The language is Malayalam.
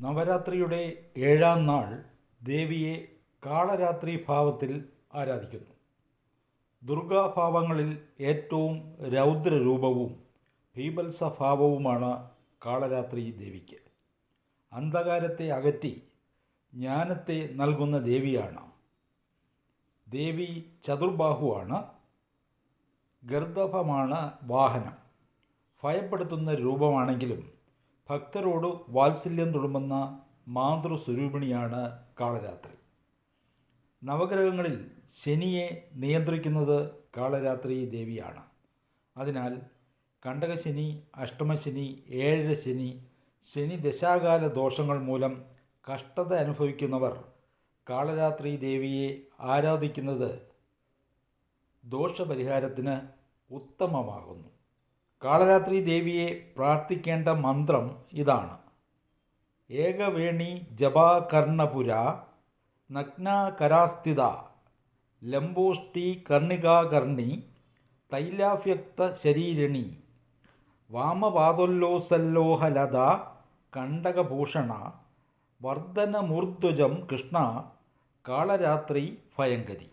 നവരാത്രിയുടെ ഏഴാം നാൾ ദേവിയെ കാളരാത്രി ഭാവത്തിൽ ആരാധിക്കുന്നു. ദുർഗാഭാവങ്ങളിൽ ഏറ്റവും രൗദ്രരൂപവും ഭീപത്സഭാവവുമാണ് കാളരാത്രി ദേവിക്ക്. അന്ധകാരത്തെ അകറ്റി ജ്ഞാനത്തെ നൽകുന്ന ദേവിയാണ്. ദേവി ചതുർബാഹുവാണ്. ഗർദഭമാണ് വാഹനം. ഭയപ്പെടുത്തുന്ന രൂപമാണെങ്കിലും ഭക്തരോട് വാത്സല്യം തുളുമ്പുന്ന മാതൃസ്വരൂപിണിയാണ് കാളരാത്രി. നവഗ്രഹങ്ങളിൽ ശനിയെ നിയന്ത്രിക്കുന്നത് കാളരാത്രി ദേവിയാണ്. അതിനാൽ കണ്ടകശനി അഷ്ടമശനി ഏഴര ശനി ശനി ദശാകാല ദോഷങ്ങൾ മൂലം കഷ്ടത അനുഭവിക്കുന്നവർ കാളരാത്രി ദേവിയെ ആരാധിക്കുന്നത് ദോഷപരിഹാരത്തിന് ഉത്തമമാകുന്നു. കാളരാത്രി ദേവിയെ പ്രാർത്ഥിക്കേണ്ട മന്ത്രം ഇതാണ്. ഏകവേണി ജപാകർണപുര നഗ്നാകരാസ്ഥിത ലംബോഷ്ടി കർണികാകർണി തൈലാഭ്യക്ത ശരീരണി വാമപാദോല്ലോസല്ലോഹലത കണ്ടകഭൂഷണ വർദ്ധനമൂർധ്വജം കൃഷ്ണ കാളരാത്രി ഭയങ്കരി.